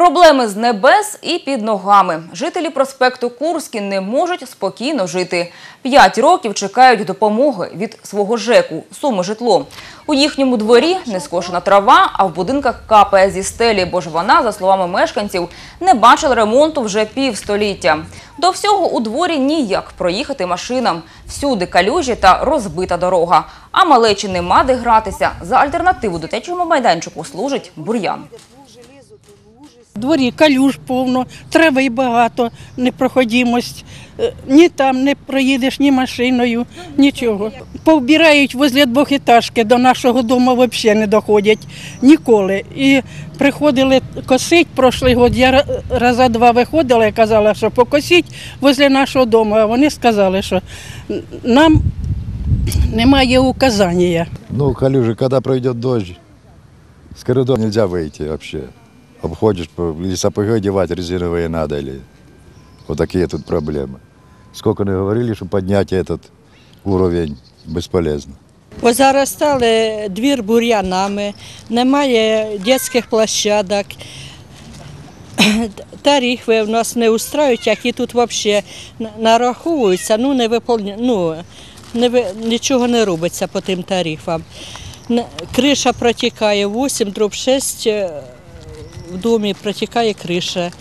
Проблеми з небес і під ногами. Жителі проспекту Курський не можуть спокійно жити. П'ять років чекають допомоги від свого ЖЕКу «Суми житло». У їхньому дворі не скошена трава, а в будинках капає зі стелі, бо ж вона, за словами мешканців, не бачила ремонту вже півстоліття. До всього у дворі ніяк проїхати машинам. Всюди калюжі та розбита дорога. А малечі нема де гратися. За альтернативу дитячому майданчику служить бур'ян. Дворі калюж повно, трави багато, непроходимость. Е, Ні там не проїдеш, ні машиною, нічого. Повбирають возле двохетажки, до нашого дому взагалі не доходять ніколи. І приходили косить прошлий год. Я ра- раза два виходила і казала, що покосіть возле нашого дому. А вони сказали, що нам немає указання. Ну, калюжи, когда пройдет дождь, с коридора нельзя выйти вообще. Обходишь, по- или сапоги одевать резиновые надо, или вот такие тут проблемы. Сколько не говорили, что поднять этот уровень бесполезно. Позаростали двір бур'янами, немає дитячих площадок. Тарифи в нас не устраюють, які тут взагалі нараховуються, ну не виповню, ну, не, ви- нічого не робиться по тим тарифам. Н- Криша протікає 8, дроб 6, е, в домі протікає криша.